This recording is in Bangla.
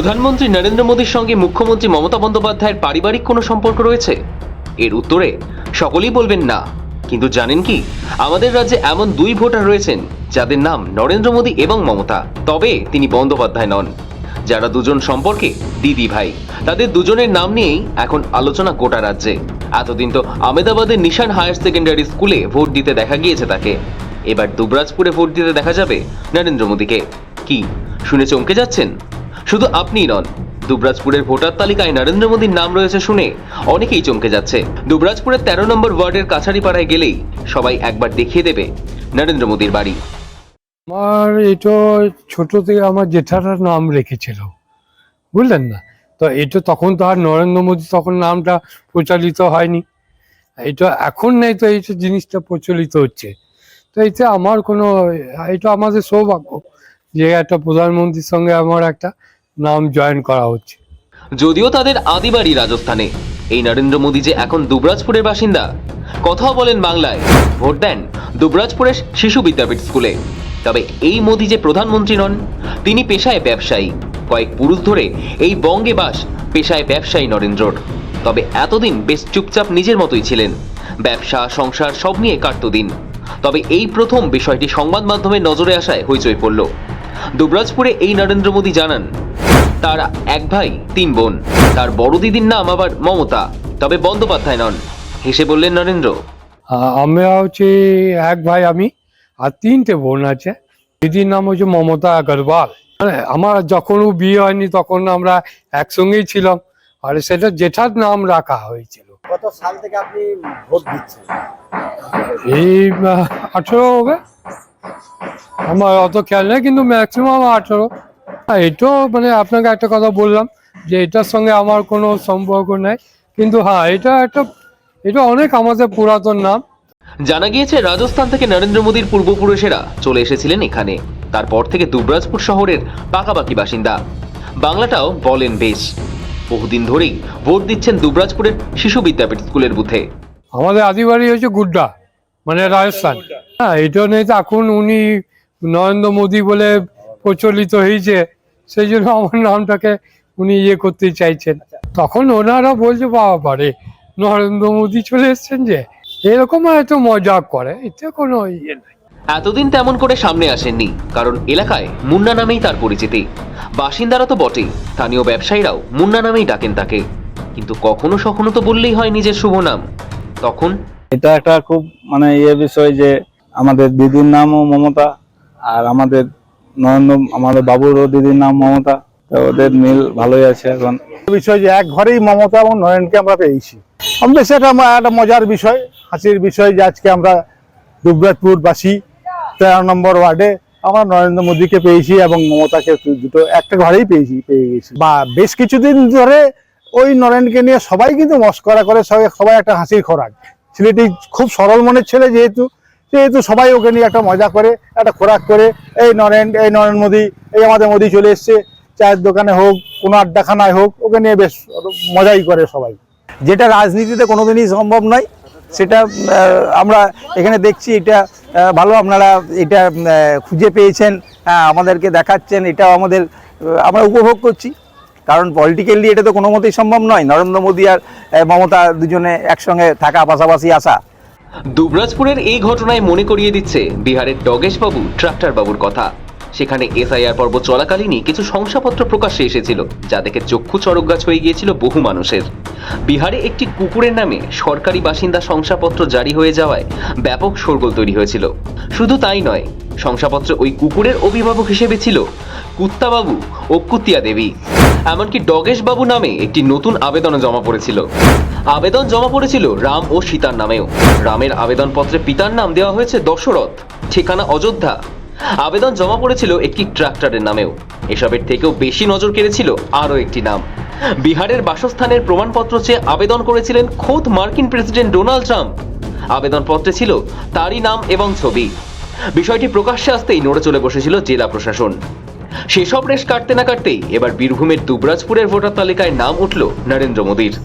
প্রধানমন্ত্রী নরেন্দ্র মোদীর সঙ্গে মুখ্যমন্ত্রী মমতা বন্দ্যোপাধ্যায়ের পারিবারিক কোনো সম্পর্ক রয়েছে? এর উত্তরে, সকলেই বলবেন না। কিন্তু জানেন কি, আমাদের রাজ্যে এমন দুই ভোটার রয়েছেন, যাদের নাম নরেন্দ্র মোদী এবং মমতা। তবে তিনি বন্দ্যোপাধ্যায় নন। যারা দুজন সম্পর্কে দিদি ভাই, তাদের দুজনের নাম নিয়েই এখন আলোচনা গোটা রাজ্যে। এতদিন তো আমেদাবাদের নিশান হায়ার সেকেন্ডারি স্কুলে ভোট দিতে দেখা গিয়েছে তাকে। এবার দুবরাজপুরে ভোট দিতে দেখা যাবে নরেন্দ্র মোদীকে। কি, শুনে চমকে যাচ্ছেন? শুধু আপনিই নন, দুবরাজপুরের ভোটার তালিকায় নরেন্দ্র মোদীর নাম রয়েছে শুনে অনেকেই চমকে যাচ্ছে। দুবরাজপুরের তেরো নম্বর ওয়ার্ডের কাছারিপাড়ায় গেলেই সবাই একবার দেখিয়ে দেবে নরেন্দ্র মোদীর বাড়ি। আমার এটা ছোট থেকে আমার জেঠাটার নাম রেখেছিল। বুঝলেন না? তো এটা তখন তো আর নরেন্দ্র মোদী তখন নামটা প্রচলিত হয়নি। এটা এখন নেই তো এই জিনিসটা প্রচলিত হচ্ছে। তো এতে আমার কোনো, এটা আমাদের সৌভাগ্য যে একটা প্রধানমন্ত্রীর সঙ্গে আমার একটা নাম জয়েন করা হচ্ছে। যদিও তাদের আদিবাড়ি রাজস্থানে। এই নরেন্দ্র মোদী যে এখন দুবরাজপুরের বাসিন্দা, কথাও বলেন বাংলায়। ভোট দেন দুবরাজপুরের শিশু বিদ্যাপীঠ স্কুলে। তবে এই মোদী যে প্রধানমন্ত্রী নন, তিনি পেশায় ব্যবসায়ী। কয়েক পুরুষ ধরে এই বঙ্গে বাস পেশায় ব্যবসায়ী নরেন্দ্রর। তবে এতদিন বেশ চুপচাপ নিজের মতোই ছিলেন। ব্যবসা, সংসার সব নিয়ে কাটত দিন। তবে এই প্রথম বিষয়টি সংবাদ মাধ্যমে নজরে আসায় হইচই পড়ল। দুবরাজপুরে এই নরেন্দ্র মোদী জানান তার এক ভাই তিন বোন। তার বড় দিদির নাম আবার মমতা তবে বন্দ্যোপাধ্যায় নন। হেসে বললেন নরেন্দ্র। আমরা হচ্ছে এক ভাই আমি আর তিনটে বোন আছে। দিদির নাম হচ্ছে মমতা আগরওয়াল। মানে আমার যখন ও বিয়ে হয়নি তখন আমরা একসঙ্গেই ছিলাম। আর সেটা জেঠার নাম রাখা হয়েছিল। কত সাল থেকে আপনি ভোট দিচ্ছেন? এই আঠেরো হবে। আমার অত খেয়াল নেই কিন্তু ম্যাক্সিমাম আঠেরো। এটাও মানে আপনাকে একটা কথা বললাম যে এটার সঙ্গে আমার কোনো সম্পর্ক নেই। কিন্তু হ্যাঁ এটা একটা এটা অনেক আমাদের পুরাতন নাম। জানা গিয়েছে রাজস্থান থেকে নরেন্দ্র মোদীর পূর্বপুরুষেরা চলে এসেছিলেন এখানে। তারপর থেকে দুবরাজপুর শহরের পাকাপাকি বাসিন্দা। বাংলাটাও বলেন বেশ। বহুদিন ধরেই ভোট দিচ্ছেন দুবরাজপুরের শিশু বিদ্যাপীঠ স্কুলের বুথে। আমাদের আদিবাড়ি হচ্ছে গুড্ডা মানে রাজস্থান। হ্যাঁ এটা নেই তো এখন উনি নরেন্দ্র মোদী বলে প্রচলিত হয়েছে। সেই জন্য আমার নামটাকে উনি ইয়ে করতে চাইছেন। তখন ওনারা বলছে বাবা পারে নরেন্দ্র মোদী চলে এসছেন যে। এরকম একটু মজা করে এতে কোনো ইয়ে নেই। এতদিন তেমন করে সামনে আসেননি কারণ এলাকায় মুন্না নামেই তার পরিচিতি। বাসিন্দারা তো বটেই স্থানীয় ব্যবসায়ীরাও মুন্না নামেই ডাকেন তাকে। কিন্তু কখনো সখনো তো বললেই হয় নিজের শুভ নাম। তখন এটা একটা খুব মানে ইয়ে বিষয় যে আমাদের দিদির নামও মমতা আর আমাদের নরেন্দ্র, আমাদের বাবুরও দিদির নাম মমতা ওদের মিল ভালোই আছে এখন। বিষয় যে এক ঘরেই মমতা এবং নয়নকে আমরা পেয়েছি। আমাদের সেটা একটা মজার বিষয়, হাসির বিষয় যে আজকে আমরা দুবরাজপুরবাসী, তেরো নম্বর ওয়ার্ডে আমরা নরেন্দ্র মোদীকে পেয়েছি এবং মমতাকে দুটো একটা ঘরেই পেয়েছি, পেয়ে গেছি। বা বেশ কিছুদিন ধরে ওই নরেনকে নিয়ে সবাই কিন্তু মস্করা করে, সবাই সবাই একটা হাসির খোরাক। ছেলেটি খুব সরল মনের ছেলে যেহেতু যেহেতু সবাই ওকে নিয়ে একটা মজা করে, একটা খোরাক করে, এই নরেন এই নরেন মোদী, এই আমাদের মোদী চলে এসছে, চায়ের দোকানে হোক, কোনো আড্ডাখানায় হোক, ওকে নিয়ে বেশ মজাই করে সবাই। যেটা রাজনীতিতে কোনোদিনই সম্ভব নয়, সেটা আমরা এখানে দেখছি, এটা ভালো আপনারা এটা খুঁজে পেয়েছেন আমাদেরকে দেখাচ্ছেন, এটাও আমাদের আমরা উপভোগ করছি। কারণ পলিটিক্যালি এটা তো কোনো মতেই সম্ভব নয়, নরেন্দ্র মোদী আর মমতা দুজনে একসঙ্গে থাকা পাশাপাশি আসা। দুবরাজপুরের এই ঘটনায় মনে করিয়ে দিচ্ছে বিহারের ডগেশ বাবু ট্রাক্টর বাবুর কথা। সেখানে এসআইআর পর্ব চলাকালীনই কিছু শংসাপত্র প্রকাশ্যে এসেছিল, যা দেখে চক্ষু চড়ক গাছ হয়ে গিয়েছিল বহু মানুষের। বিহারে একটি কুকুরের নামে সরকারি বাসিন্দা শংসাপত্র জারি হয়ে যাওয়ায় ব্যাপক শোরগোল তৈরি হয়েছিল। শুধু তাই নয়, শংসাপত্রে ওই কুকুরের অভিভাবক হিসেবে ছিল কুত্তাবাবু ও কুতিয়া দেবী। এমনকি ডগেশ বাবু নামে একটি নতুন আবেদন জমা পড়েছিল। আবেদন জমা পড়েছিল রাম ও সীতার নামেও। রামের আবেদনপত্রে পিতার নাম দেওয়া হয়েছে দশরথ, ঠিকানা অযোধ্যা। আবেদন জমা পড়েছিল একটি ট্রাক্টরের নামেও। এসবের থেকেও বেশি নজর কেড়েছিল আরও একটি নাম। বিহারের বাসস্থানের প্রমাণপত্র চেয়ে আবেদন করেছিলেন খোদ মার্কিন প্রেসিডেন্ট ডোনাল্ড ট্রাম্প। আবেদনপত্রে ছিল তারই নাম এবং ছবি। বিষয়টি প্রকাশ্যে আসতেই নড়ে চলে বসেছিল জেলা প্রশাসন। সেসব রেশ কাটতে না কাটতেই এবার বীরভূমের দুবরাজপুরের ভোটার তালিকায় নাম উঠল নরেন্দ্র মোদীর।